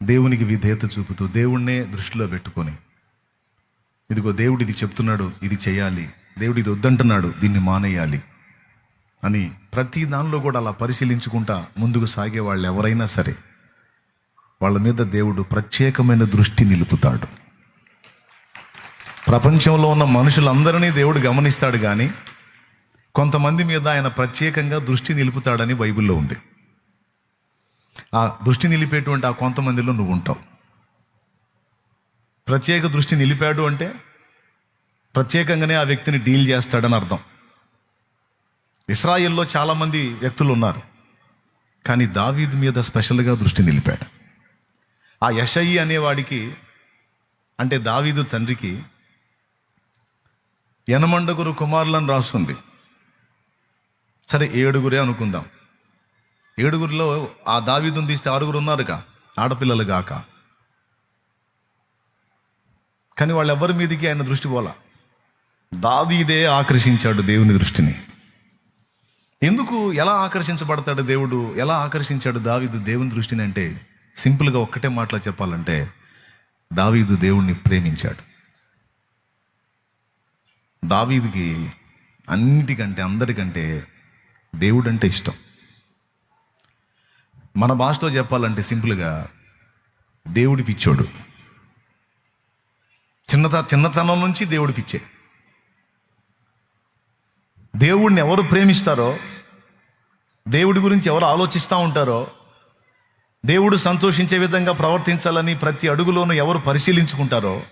దేవునికి విధేయత చూపుతూ దేవుణ్ణే దృష్టిలో పెట్టుకొని ఇదిగో దేవుడు ఇది చెప్తున్నాడు ఇది చేయాలి దేవుడు ఇది వద్దంటున్నాడు దీన్ని మానేయాలి అని ప్రతి దానిలో కూడా అలా పరిశీలించుకుంటా ముందుకు సాగే వాళ్ళు ఎవరైనా సరే. వాళ్ళ మీద దేవుడు ప్రత్యేకమైన దృష్టి నిలుపుతాడు. ప్రపంచంలో ఉన్న మనుషులందరినీ దేవుడు గమనిస్తాడు కానీ కొంతమంది మీద ఆయన ప్రత్యేకంగా దృష్టి నిలుపుతాడని బైబిల్లో ఉంది. ఆ దృష్టి నిలిపేటువంటి ఆ కొంతమందిలో నువ్వు ఉంటావు. ప్రత్యేక దృష్టి నిలిపాడు అంటే ప్రత్యేకంగానే ఆ వ్యక్తిని డీల్ చేస్తాడని అర్థం. ఇస్రాయిల్లో చాలామంది వ్యక్తులు ఉన్నారు. కానీ దావీద్ మీద స్పెషల్గా దృష్టి నిలిపాడు. ఆ యషయి అనేవాడికి అంటే దావీదు తండ్రికి యనమండగురు కుమారులను రాస్తుంది సరే ఏడుగురే అనుకుందాం. ఏడుగురిలో ఆ దావీదుని తీస్తే ఆరుగురు ఉన్నారుగా ఆడపిల్లలు గాక. కానీ వాళ్ళెవ్వరి మీదకి ఆయన దృష్టి పోలా? దావీదే ఆకర్షించాడు దేవుని దృష్టిని. ఎందుకు ఎలా ఆకర్షించబడతాడు దేవుడు? ఎలా ఆకర్షించాడు దావీదు దేవుని దృష్టిని అంటే సింపుల్గా ఒక్కటే మాటలో చెప్పాలంటే దావీదు దేవుణ్ణి ప్రేమించాడు. దావీదుకి అన్నిటికంటే అందరికంటే దేవుడంటే ఇష్టం. మన భాషలో చెప్పాలంటే సింపుల్గా దేవుడి పిచ్చోడు. చిన్నత చిన్నతనం నుంచి దేవుడి పిచ్చే. దేవుడిని ఎవరు ప్రేమిస్తారో దేవుడి గురించి ఎవరు ఆలోచిస్తూ ఉంటారో దేవుడు సంతోషించే విధంగా ప్రవర్తించాలని ప్రతి అడుగులోనూ ఎవరు పరిశీలించుకుంటారో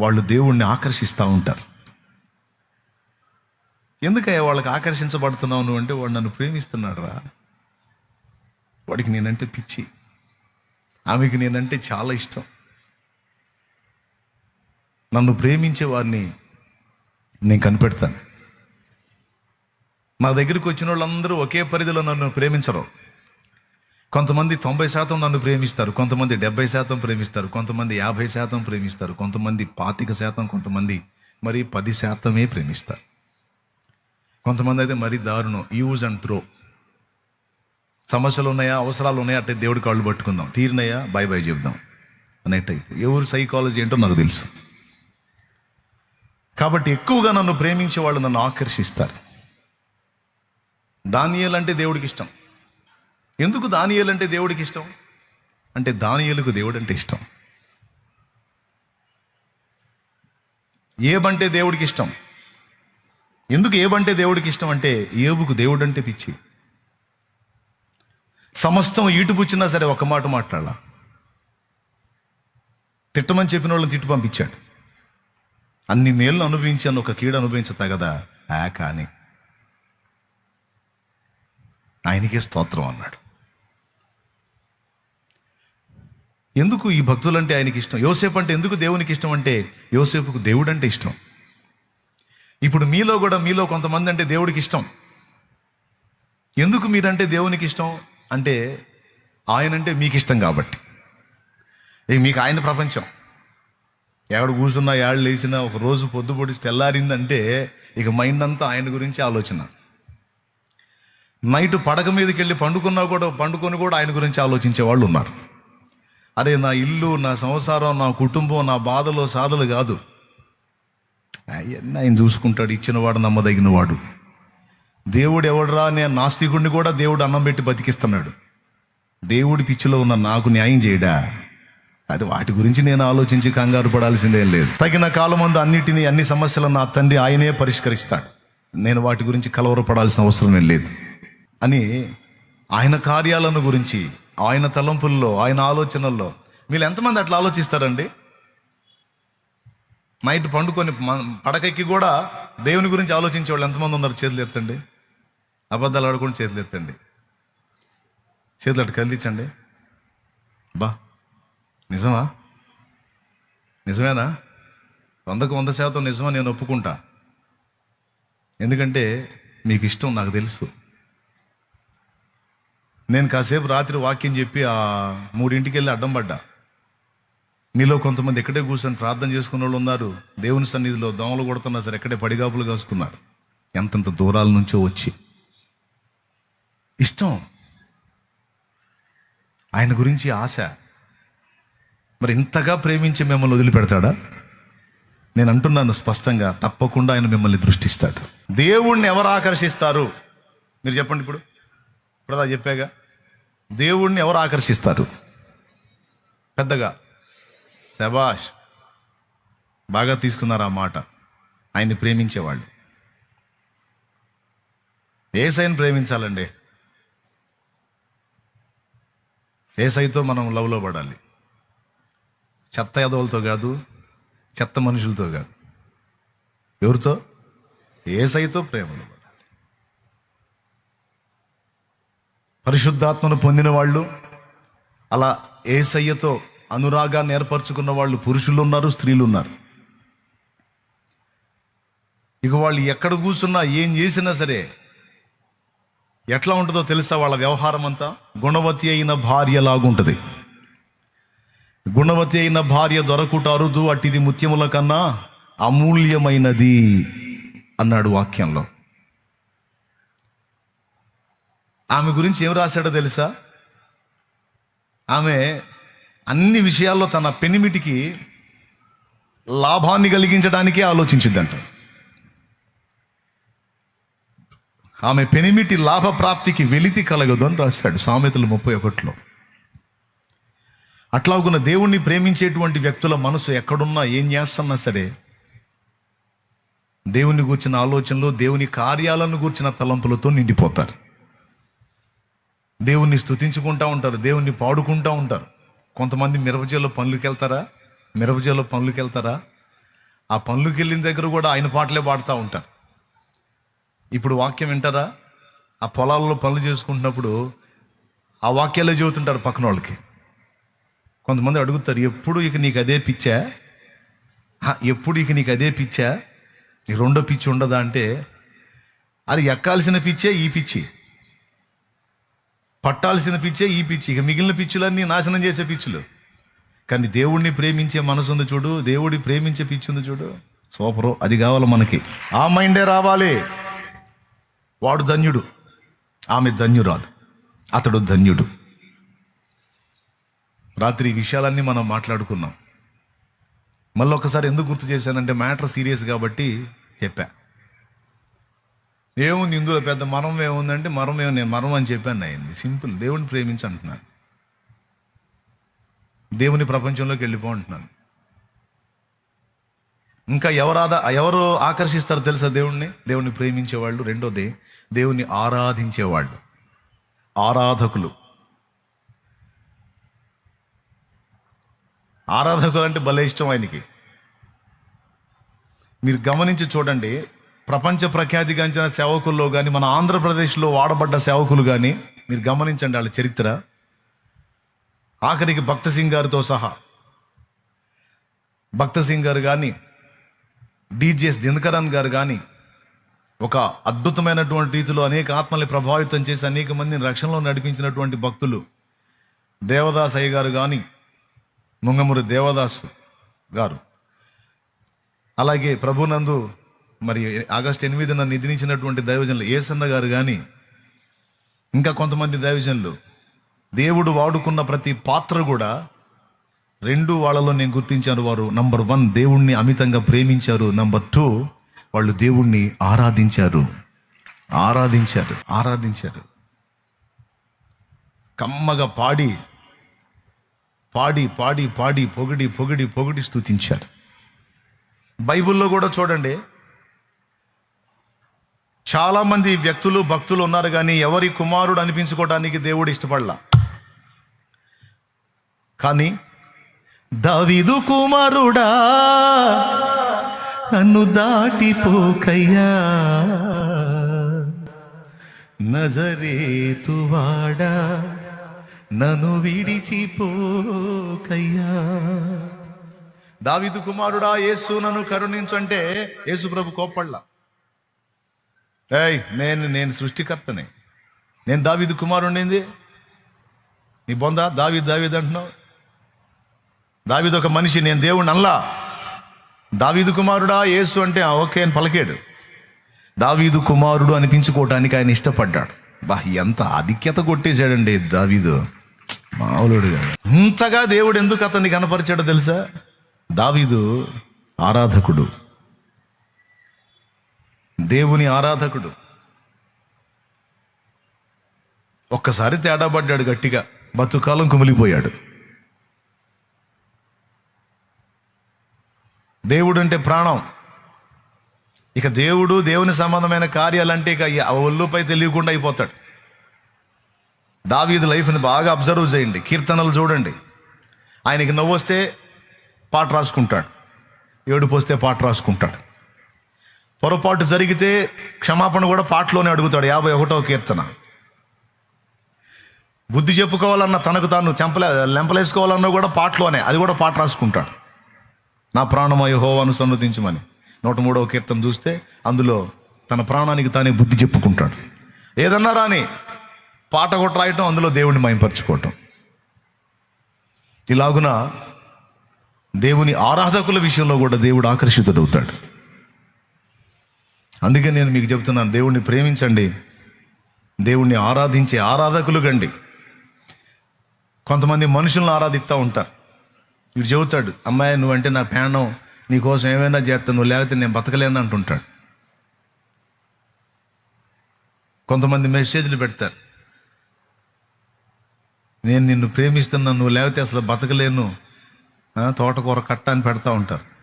వాళ్ళు దేవుణ్ణి ఆకర్షిస్తూ ఉంటారు. ఎందుకయ్యా వాళ్ళకి ఆకర్షించబడుతున్నావు నువ్వు అంటే వాడు నన్ను ప్రేమిస్తున్నాడు రా వాడికి నేనంటే పిచ్చి. ఆమెకి నేనంటే చాలా ఇష్టం. నన్ను ప్రేమించే వారిని నేను కనిపెడతాను. నా దగ్గరికి వచ్చిన వాళ్ళందరూ ఒకే పరిధిలో నన్ను ప్రేమించరు. కొంతమంది తొంభై శాతం నన్ను ప్రేమిస్తారు కొంతమంది డెబ్బై శాతం ప్రేమిస్తారు కొంతమంది యాభై శాతం ప్రేమిస్తారు కొంతమంది పాతిక శాతం కొంతమంది మరి పది శాతమే ప్రేమిస్తారు. కొంతమంది అయితే మరీ దారుణం యూజ్ అండ్ త్రో. సమస్యలు ఉన్నాయా అవసరాలు ఉన్నాయా అంటే దేవుడి కాళ్ళు పట్టుకుందాం. తీరినాయా బై బై చెప్దాం అనే టైప్ ఎవరు సైకాలజీ ఏంటో నాకు తెలుసు. కాబట్టి ఎక్కువగా నన్ను ప్రేమించే వాళ్ళు నన్ను ఆకర్షిస్తారు. దానియాలంటే దేవుడికి ఇష్టం ఎందుకు దానియలు అంటే దేవుడికి ఇష్టం అంటే దానియలకు దేవుడు అంటే ఇష్టం. ఏబంటే దేవుడికి ఇష్టం ఎందుకు ఏబంటే దేవుడికి ఇష్టం అంటే ఏబుకు దేవుడు అంటే పిచ్చి. సమస్తం ఈటుపుచ్చినా సరే ఒక మాట మాట్లాడాల? తిట్టమని చెప్పిన వాళ్ళని తిట్టు పంపించాడు. అన్ని మేళ్ళు అనుభవించాను ఒక కీడు అనుభవించతా కదా? ఆ కానీ. ఆయనకే స్తోత్రం అన్నాడు. ఎందుకు ఈ భక్తులంటే ఆయనకి ఇష్టం? యోసేపు అంటే ఎందుకు దేవునికి ఇష్టం అంటే యోసేపుకు దేవుడు అంటే ఇష్టం. ఇప్పుడు మీలో కూడా మీలో కొంతమంది అంటే దేవుడికి ఇష్టం. ఎందుకు మీరంటే దేవునికి ఇష్టం? అంటే ఆయనంటే మీకు ఇష్టం కాబట్టి. ఇక మీకు ఆయన ప్రపంచం. ఎక్కడ కూర్చున్నా ఏడు లేచినా ఒక రోజు పొద్దు పొడిచి తెల్లారిందంటే ఇక మైండ్ అంతా ఆయన గురించి ఆలోచన. నైట్ పడక మీదకి వెళ్ళి పండుకున్నా కూడా పండుకొని కూడా ఆయన గురించి ఆలోచించే వాళ్ళు ఉన్నారు. అరే నా ఇల్లు నా సంసారం నా కుటుంబం నా బాధలు సాధలు కాదు. అవన్నీ ఆయన చూసుకుంటాడు ఇచ్చినవాడు నమ్మదగినవాడు. దేవుడు ఎవడరా నేను నాస్తికుడిని కూడా దేవుడు అన్నం పెట్టి బతికిస్తున్నాడు. దేవుడి పిచ్చిలో ఉన్న నాకు న్యాయం చేయడా? అది వాటి గురించి నేను ఆలోచించి కంగారు పడాల్సిందేం లేదు. తగిన కాలం కాలమందు అన్నిటినీ అన్ని సమస్యలను నా తండ్రి ఆయనే పరిష్కరిస్తాడు. నేను వాటి గురించి కలవరపడాల్సిన అవసరం ఏం లేదు. అని ఆయన కార్యాలను గురించి ఆయన తలంపుల్లో ఆయన ఆలోచనల్లో. మీరు ఎంతమంది అట్లా ఆలోచిస్తారండి? నైట్ పండుకొని పడకెక్కి కూడా దేవుని గురించి ఆలోచించే వాళ్ళు ఎంతమంది ఉన్నారు చేతులు ఎత్తండి? అబద్ధాలు ఆడుకొని చేతులు ఎత్తండి. చేతులు అటు కదిలించండి. బా నిజమా? నిజమేనా? వందకు వంద శాతం నిజమా నేను ఒప్పుకుంటా. ఎందుకంటే మీకు ఇష్టం నాకు తెలుసు. నేను కాసేపు రాత్రి వాక్యం చెప్పి ఆ మూడింటికి వెళ్ళి అడ్డం పడ్డా. మీలో కొంతమంది ఎక్కడే కూర్చొని ప్రార్థన చేసుకున్న వాళ్ళు ఉన్నారు. దేవుని సన్నిధిలో దోమలు కొడుతున్నా సరే ఎక్కడే పడిగాపులు కాసుకున్నారు. ఎంతంత దూరాల నుంచో వచ్చి. ఇష్టం. ఆయన గురించి ఆశ. మరి ఇంతగా ప్రేమించి మిమ్మల్ని వదిలిపెడతాడా? నేను అంటున్నాను స్పష్టంగా తప్పకుండా ఆయన మిమ్మల్ని దృష్టిస్తాడు. దేవుణ్ణి ఎవరు ఆకర్షిస్తారు? మీరు చెప్పండి ఇప్పుడు. ఇప్పుడు అలా చెప్పాగా? దేవుణ్ణి ఎవరు ఆకర్షిస్తారు? పెద్దగా. శబాష్ బాగా తీసుకున్నారు ఆ మాట? ఆయన్ని ప్రేమించేవాళ్ళు. ఏసైని ప్రేమించాలండి. ఏసైతో మనం లవ్లో పడాలి. చెత్త యదవులతో కాదు చెత్త మనుషులతో కాదు. ఎవరితో? ఏసైతో ప్రేమలో పడాలి పరిశుద్ధాత్మను పొందిన వాళ్ళు అలా ఏసయ్యతో అనురాగాన్ని ఏర్పరచుకున్న వాళ్ళు పురుషులు ఉన్నారు స్త్రీలు ఉన్నారు ఇక వాళ్ళు ఎక్కడ కూర్చున్నా ఏం చేసినా సరే ఎట్లా ఉంటుందో తెలుసా వాళ్ళ వ్యవహారం అంతా గుణవతి అయిన భార్య లాగుంటుంది. గుణవతి అయిన భార్య దొరకుట అరుదు అట్టిది ముత్యముల కన్నా అమూల్యమైనది అన్నాడు వాక్యంలో. ఆమె గురించి ఏం రాశాడో తెలుసా? ఆమె అన్ని విషయాల్లో తన పెనిమిటికి లాభాన్ని కలిగించడానికే ఆలోచించిందంట. ఆమె పెనిమిటి లాభ ప్రాప్తికి వెలితి కలగదు అని రాశాడు సామెతలు ముప్పై ఒకటిలో. అట్లాగున్న దేవుణ్ణి ప్రేమించేటువంటి వ్యక్తుల మనసు ఎక్కడున్నా ఏం చేస్తున్నా సరే దేవుని గూర్చిన ఆలోచనలు దేవుని కార్యాలను గూర్చిన తలంపులతో నిండిపోతారు. దేవుణ్ణి స్థుతించుకుంటూ ఉంటారు దేవుణ్ణి పాడుకుంటూ ఉంటారు. కొంతమంది మిరపజేలో పనులకి వెళ్తారా మిరపజేలో పనులకి వెళ్తారా ఆ పనులకి వెళ్ళిన దగ్గర కూడా ఆయన పాటలే పాడుతూ ఉంటారు. ఇప్పుడు వాక్యం వింటారా? ఆ పొలాల్లో పనులు చేసుకుంటున్నప్పుడు ఆ వాక్యాలే చెబుతుంటారు పక్కన వాళ్ళకి. కొంతమంది అడుగుతారు ఎప్పుడు ఇక నీకు అదే పిచ్చా? ఎప్పుడు ఇక నీకు అదే పిచ్చా? ఈ రెండో పిచ్చి ఉండదా? అంటే అది ఎక్కాల్సిన పిచ్చే ఈ పిచ్చి. పట్టాల్సిన పిచ్చే ఈ పిచ్చి. ఇక మిగిలిన పిచ్చులన్నీ నాశనం చేసే పిచ్చులు. కానీ దేవుణ్ణి ప్రేమించే మనసు ఉంది చూడు. దేవుడి ప్రేమించే పిచ్చి ఉంది చూడు. సూపరు. అది కావాలి మనకి. ఆ మైండే రావాలి. వాడు ధన్యుడు. ఆమె ధన్యురాలు. అతడు ధన్యుడు. రాత్రి ఈ విషయాలన్నీ మనం మాట్లాడుకున్నాం. మళ్ళీ ఒకసారి ఎందుకు గుర్తు చేశానంటే మ్యాటర్ సీరియస్ కాబట్టి చెప్పా. ఏముంది ఇందులో పెద్ద మరం ఏముందంటే మరం ఏమో నేను మరం అని చెప్పాను అయింది సింపుల్ దేవుని ప్రేమించి అంటున్నాను. దేవుని ప్రపంచంలోకి వెళ్ళిపో అంటున్నాను. ఇంకా ఎవరాధ ఎవరు ఆకర్షిస్తారు తెలుసా దేవుణ్ణి? దేవుణ్ణి ప్రేమించేవాళ్ళు రెండోది దేవుణ్ణి ఆరాధించేవాళ్ళు ఆరాధకులు. ఆరాధకులు అంటే భలే ఇష్టం ఆయనకి. మీరు గమనించి చూడండి ప్రపంచ ప్రఖ్యాతిగాంచిన సేవకుల్లో కానీ మన ఆంధ్రప్రదేశ్లో వాడబడ్డ సేవకులు కానీ మీరు గమనించండి వాళ్ళ చరిత్ర. ఆఖరికి భక్త సింగ్ గారితో సహా. భక్త సింగ్ గారు కానీ డీజేఎస్ దినకరన్ గారు కానీ ఒక అద్భుతమైనటువంటి రీతిలో అనేక ఆత్మల్ని ప్రభావితం చేసి అనేక మందిని రక్షణలో నడిపించినటువంటి భక్తులు దేవదాస్ అయ్య గారు కానీ ముంగమూరి దేవదాసు గారు. అలాగే ప్రభునందు మరి ఆగస్టు ఎనిమిదిన నిధినిచ్చినటువంటి దైవజనులు ఏసన్న గారు కానీ ఇంకా కొంతమంది దైవజనులు దేవుడు వాడుకున్న ప్రతి పాత్ర కూడా రెండు వాళ్ళలో నేను గుర్తించాను వారు. నంబర్ వన్ దేవుణ్ణి అమితంగా ప్రేమించారు. నంబర్ టూ వాళ్ళు దేవుణ్ణి ఆరాధించారు. ఆరాధించారు. ఆరాధించారు. కమ్మగా పాడి పాడి పాడి పాడి పొగిడి పొగిడి పొగిడి స్తుతించారు. బైబిల్లో కూడా చూడండి చాలామంది వ్యక్తులు భక్తులు ఉన్నారు కానీ ఎవరి కుమారుడు అనిపించుకోవడానికి దేవుడు ఇష్టపడలా. కానీ దావీదు కుమారుడా నన్ను దాటిపోకయ్యా. నజరేతువాడా నన్ను విడిచిపోకయ్యా. దావిదు కుమారుడా యేసు నన్ను కరుణించంటే యేసు ప్రభు కోప్పళ్ళ ఏయ్ నేను నేను సృష్టికర్తనే. నేను దావీదు కుమారుండింది నీ బొంద దావీద్ దావీద్ అంటున్నావు. దావీద్ ఒక మనిషి నేను దేవుడు అల్లా దావీదు కుమారుడా యేసు అంటే "ఆ, ఓకే అని పలికాడు. దావీదు కుమారుడు అనిపించుకోవటానికి ఆయన ఇష్టపడ్డాడు. బా ఎంత ఆధిక్యత కొట్టేశాడండి దావీదు. మామూలుడు ఇంతగా దేవుడు ఎందుకు అతన్ని కనపరిచాడో తెలుసా? దావీదు ఆరాధకుడు. దేవుని ఆరాధకుడు. ఒక్కసారి తేడా పడ్డాడు గట్టిగా. బతుకాలం కుమిలిపోయాడు. దేవుడు అంటే ప్రాణం. ఇక దేవుడు దేవుని సంబంధమైన కార్యాలంటే ఇక ఆ ఒళ్ళుపై తెలియకుండా అయిపోతాడు. దావీదు లైఫ్ని బాగా అబ్జర్వ్ చేయండి. కీర్తనలు చూడండి. ఆయనకి నవ్వు వస్తే పాట రాసుకుంటాడు. ఏడుపు వస్తే పాట రాసుకుంటాడు. పొరపాటు జరిగితే క్షమాపణ కూడా పాటలోనే అడుగుతాడు యాభై ఒకటో కీర్తన. బుద్ధి చెప్పుకోవాలన్న తనకు తాను చెంపలే లెంపలేసుకోవాలన్నా కూడా పాటలోనే అది కూడా పాట రాసుకుంటాడు. నా ప్రాణమయ హోవాను సన్నతించమని నూట మూడవ కీర్తన చూస్తే అందులో తన ప్రాణానికి తానే బుద్ధి చెప్పుకుంటాడు. ఏదన్నా రాని పాట కూడా రాయటం అందులో దేవుడిని మయంపరచుకోవటం. ఇలాగున దేవుని ఆరాధకుల విషయంలో కూడా దేవుడు ఆకర్షితుడవుతాడు. అందుకే నేను మీకు చెప్తున్నాను దేవుణ్ణి ప్రేమించండి. దేవుణ్ణి ఆరాధించే ఆరాధకులు గండి కొంతమంది మనుషులను ఆరాధిస్తూ ఉంటారు. వీడు చెబుతాడు అమ్మాయి నువ్వంటే నా ప్రాణం నీకోసం ఏమైనా చేస్తాను నువ్వు లేకపోతే నేను బతకలేను అంటుంటాడు. కొంతమంది మెసేజ్లు పెడతారు నేను నిన్ను ప్రేమిస్తున్నాను నువ్వు లేకపోతే అసలు బతకలేను తోటకూర కట్ట అని పెడతా ఉంటారు.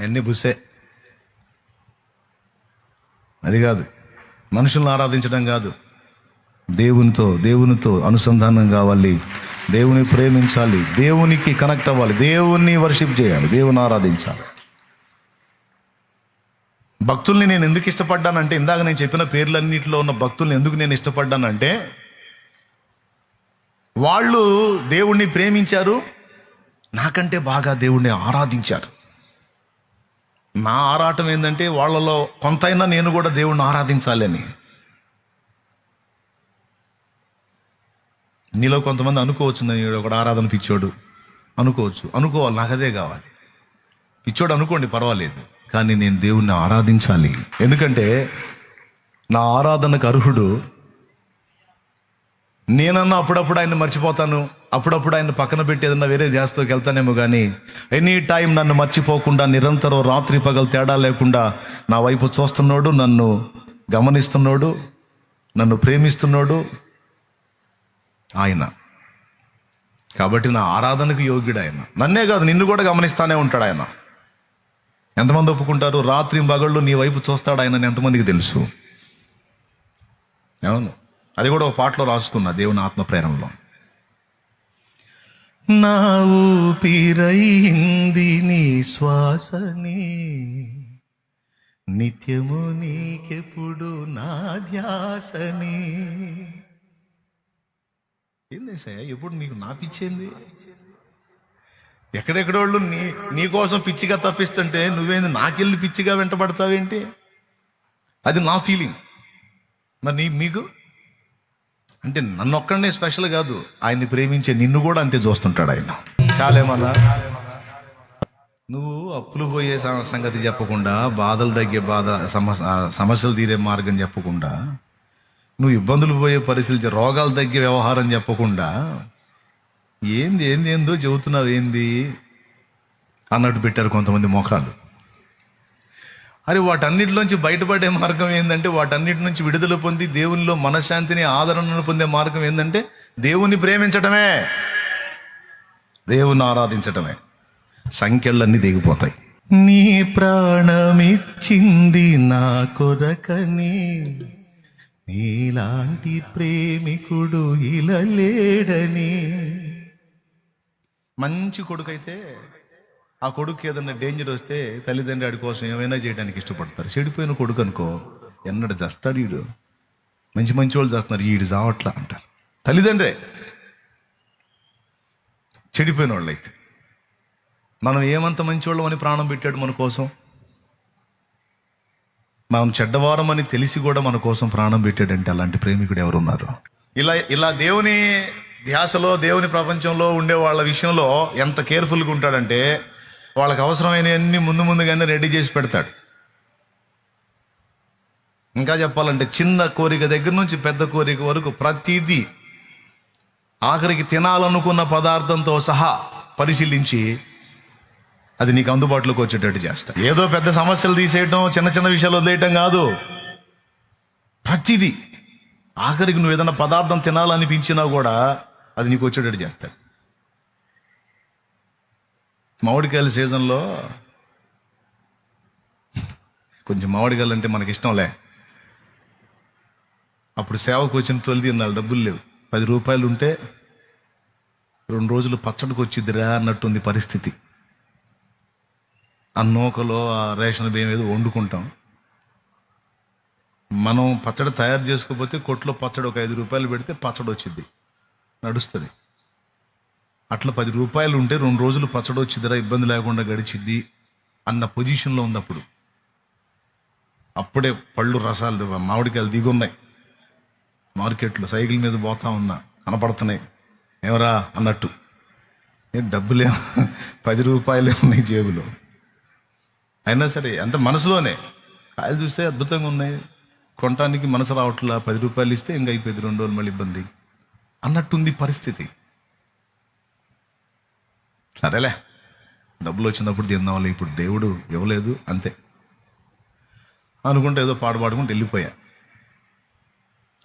అన్నీ బుసే. అది కాదు. మనుషులను ఆరాధించడం కాదు. దేవునితో దేవునితో అనుసంధానం కావాలి. దేవుని ప్రేమించాలి. దేవునికి కనెక్ట్ అవ్వాలి. దేవుణ్ణి వర్షిప్ చేయాలి. దేవుని ఆరాధించాలి. భక్తుల్ని నేను ఎందుకు ఇష్టపడ్డానంటే ఇందాక నేను చెప్పిన పేర్లన్నింటిలో ఉన్న భక్తుల్ని ఎందుకు నేను ఇష్టపడ్డానంటే వాళ్ళు దేవుణ్ణి ప్రేమించారు. నాకంటే బాగా దేవుణ్ణి ఆరాధించారు. నా ఆరాటం ఏంటంటే వాళ్ళలో కొంతైనా నేను కూడా దేవుణ్ణి ఆరాధించాలని. నీలో కొంతమంది అనుకోవచ్చు నేను ఒకడు ఆరాధన పిచ్చోడు. అనుకోవచ్చు. అనుకోవాలి నాకు అదే కావాలి. పిచ్చోడు అనుకోండి పర్వాలేదు. కానీ నేను దేవుణ్ణి ఆరాధించాలి. ఎందుకంటే నా ఆరాధనకు అర్హుడు నేనన్నా అప్పుడప్పుడు ఆయన మర్చిపోతాను. అప్పుడప్పుడు ఆయన పక్కన పెట్టి ఏదన్నా వేరే ధ్యాసలోకి వెళ్తానేమో కానీ ఎనీ టైం నన్ను మర్చిపోకుండా నిరంతరం రాత్రి పగలు తేడా లేకుండా నా వైపు చూస్తున్నాడు నన్ను గమనిస్తున్నాడు నన్ను ప్రేమిస్తున్నాడు ఆయన. కాబట్టి నా ఆరాధనకు యోగ్యుడు ఆయన. నన్నే కాదు నిన్ను కూడా గమనిస్తానే ఉంటాడు ఆయన. ఎంతమంది ఒప్పుకుంటారు? రాత్రి పగళ్ళు నీ వైపు చూస్తాడు ఆయన ఎంతమందికి తెలుసు? అవును. అది కూడా ఒక పాటలో రాసుకున్నా దేవుని ఆత్మ ప్రేరణలో నా ఊపిరైంది నీ శ్వాసని నిత్యము నీకెప్పుడు నా ధ్యాసని. ఏంది సార్ ఎప్పుడు నీకు నా పిచ్చేంది? ఎక్కడెక్కడోళ్ళు నీ నీ కోసం పిచ్చిగా తప్పిస్తుంటే నువ్వేంది నాకెళ్ళి పిచ్చిగా వెంటబడతావేంటి? అది నా ఫీలింగ్ మరి నీ మీకు? అంటే నన్ను ఒక్కడనే స్పెషల్ కాదు ఆయన్ని ప్రేమించే నిన్ను కూడా అంతే చూస్తుంటాడు ఆయన. చాలేమన్నా నువ్వు అప్పులు పోయే సంగతి చెప్పకుండా బాధలు తగ్గే బాధ సమస్య సమస్యలు తీరే మార్గం చెప్పకుండా నువ్వు ఇబ్బందులు పోయే పరిస్థితులు రోగాలు తగ్గే వ్యవహారం చెప్పకుండా ఏంది ఏంది ఏందో చెబుతున్నావు ఏంది? అన్నట్టు పెట్టారు కొంతమంది మొఖాలు అరే వాటన్నిటిలోంచి బయటపడే మార్గం ఏంటంటే వాటన్నిటి నుంచి విడుదల పొంది దేవునిలో మనశ్శాంతిని ఆదరణను పొందే మార్గం ఏంటంటే దేవుని ప్రేమించటమే. దేవుని ఆరాధించటమే. సంఖ్యలన్నీ దిగిపోతాయి. నీ ప్రాణమిచ్చింది నా కొరకని. నీలాంటి ప్రేమికుడు ఇలా లేడని. మంచి కొడుకైతే ఆ కొడుకు ఏదైనా డేంజర్ వస్తే తల్లిదండ్రి ఆడి కోసం ఏమైనా చేయడానికి ఇష్టపడతారు. చెడిపోయిన కొడుకు అనుకో ఎన్నడు చేస్తాడు వీడు మంచి మంచి వాళ్ళు చేస్తున్నారు వీడు చావట్లా అంటారు. తల్లిదండ్రే చెడిపోయిన వాళ్ళు అయితే మనం ఏమంత మంచివాళ్ళం అని ప్రాణం పెట్టాడు మన కోసం? మనం చెడ్డవారం అని తెలిసి కూడా మన కోసం ప్రాణం పెట్టాడంటే అలాంటి ప్రేమికుడు ఎవరున్నారు? ఇలా ఇలా దేవుని ధ్యాసలో దేవుని ప్రపంచంలో ఉండే వాళ్ళ విషయంలో ఎంత కేర్ఫుల్గా ఉంటాడంటే వాళ్ళకి అవసరమైనవన్నీ ముందు ముందుగానే రెడీ చేసి పెడతాడు. ఇంకా చెప్పాలంటే చిన్న కోరిక దగ్గర నుంచి పెద్ద కోరిక వరకు ప్రతిదీ ఆఖరికి తినాలనుకున్న పదార్థంతో సహా పరిశీలించి అది నీకు అందుబాటులోకి వచ్చేటట్టు చేస్తా. ఏదో పెద్ద సమస్యలు తీసేయటం చిన్న చిన్న విషయాలు వదిలేయటం కాదు. ప్రతిదీ ఆఖరికి నువ్వు ఏదైనా పదార్థం తినాలనిపించినా కూడా అది నీకు వచ్చేటట్టు చేస్తాడు. మామిడికాయల సీజన్లో కొంచెం మామిడికాయలు అంటే మనకి ఇష్టంలే అప్పుడు సేవకు వచ్చిన తొలి తిన్నాళ్ళు డబ్బులు లేవు. పది రూపాయలు ఉంటే రెండు రోజులు పచ్చడికి వచ్చిద్దిరా అన్నట్టుంది పరిస్థితి. ఆ నూకలో ఆ రేషన్ బియ్యం ఏదో వండుకుంటాం. మనం పచ్చడి తయారు చేసుకోకపోతే కొట్లో పచ్చడి ఒక ఐదు రూపాయలు పెడితే పచ్చడి వచ్చింది నడుస్తుంది. అట్లా పది రూపాయలు ఉంటే రెండు రోజులు పచ్చడి వచ్చిద్దిరా ఇబ్బంది లేకుండా గడిచిద్ది అన్న పొజిషన్లో ఉంది అప్పుడు అప్పుడే పళ్ళు రసాలు మామిడికాయలు దిగున్నాయి. మార్కెట్లో సైకిల్ మీద పోతా ఉన్నా కనపడుతున్నాయి. ఏమరా అన్నట్టు. ఏ డబ్బులే పది రూపాయలే ఉన్నాయి జేబులో. అయినా సరే అంత మనసులోనే. కాయలు చూస్తే అద్భుతంగా ఉన్నాయి. కొనటానికి మనసు రావట్లా పది రూపాయలు ఇస్తే ఇంకా అయిపోయింది రెండు రోజులు మళ్ళీ ఇబ్బంది. అన్నట్టుంది పరిస్థితి. సరేలే. డబ్బులు వచ్చినప్పుడు తిందాంలే ఇప్పుడు దేవుడు ఇవ్వలేదు అంతే. అనుకుంటే ఏదో పాడు పాడుకుంటూ వెళ్ళిపోయా.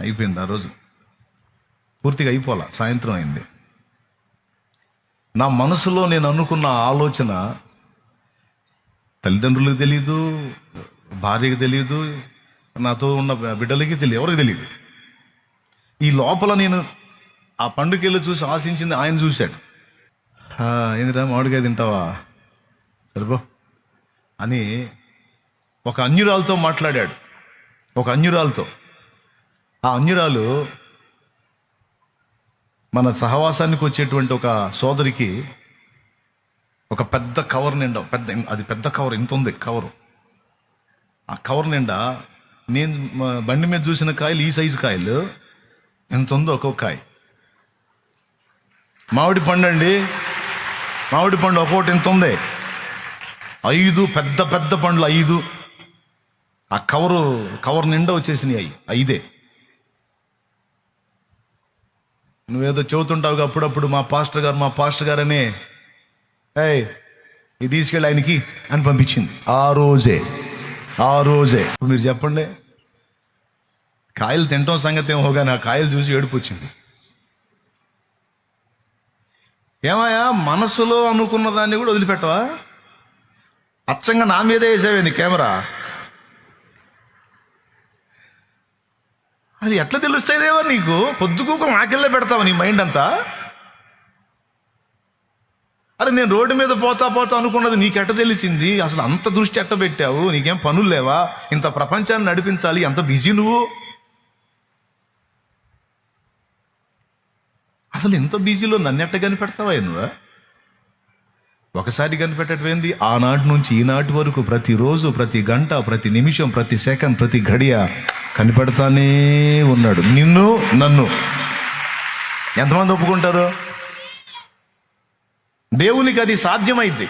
అయిపోయింది ఆ రోజు. పూర్తిగా అయిపోలా సాయంత్రం అయింది. నా మనసులో నేను అనుకున్న ఆలోచన తల్లిదండ్రులకు తెలియదు భార్యకి తెలియదు నాతో ఉన్న బిడ్డలకి తెలియదు ఎవరికి తెలియదు ఈ లోపల నేను ఆ పండుగ చూసి ఆశించింది ఆయన చూశాడు. ఏందిరా మామిడికాయ తింటావా? సరిపో అని ఒక అన్యురాలతో మాట్లాడాడు. ఒక అన్యురాలతో. ఆ అన్యురాలు మన సహవాసానికి వచ్చేటువంటి ఒక సోదరికి ఒక పెద్ద కవర్ నిండా పెద్ద అది పెద్ద కవర్ ఇంత ఉంది కవరు. ఆ కవర్ నిండా నేను బండి మీద చూసిన కాయలు ఈ సైజు కాయలు ఎంత ఉందో ఒక్కొక్క కాయ. మామిడి పండండి. మామిడి పండు ఒక్కోటి ఎంత ఉంది. ఐదు పెద్ద పెద్ద పండ్లు ఐదు. ఆ కవరు కవర్ నిండా వచ్చేసినాయి అవి ఐదే. నువ్వేదో చెబుతుంటావు అప్పుడప్పుడు మా పాస్టర్ గారు మా పాస్టర్ గారనే ఏయ్ ఇది తీసుకెళ్ళి ఆయనకి అని పంపించింది. ఆ రోజే ఆ రోజే. ఇప్పుడు మీరు చెప్పండి కాయలు తింటాం సంగతి ఏమో కానీ ఆ కాయలు చూసి ఏడుపు వచ్చింది. ఏమయ్యా మనసులో అనుకున్న దాన్ని కూడా వదిలిపెట్టవా? అచ్చంగా నా మీదే వేసావేంది కెమెరా? అది ఎట్లా తెలుస్తాయిదేవా నీకు? పొద్దుకూక ఆకిల్లే పెడతావా నీ మైండ్ అంతా? అరే నేను రోడ్డు మీద పోతా పోతా అనుకున్నది నీకెట్ట తెలిసింది? అసలు అంత దృష్టి ఎట్ట పెట్టావు? నీకేం పనులు లేవా? ఇంత ప్రపంచాన్ని నడిపించాలి ఎంత బిజీ నువ్వు? అసలు ఇంత బిజీలో నన్ను ఎట్ట కనిపెడతావా నువ్వు ఒకసారి కనిపెట్టటమేంది ఆనాటి నుంచి ఈనాటి వరకు ప్రతిరోజు ప్రతి గంట ప్రతి నిమిషం ప్రతి సెకండ్ ప్రతి గడియ కనిపెడతానే ఉన్నాడు. నిన్ను నన్ను. ఎంతమంది ఒప్పుకుంటారు? దేవునికి అది సాధ్యమైంది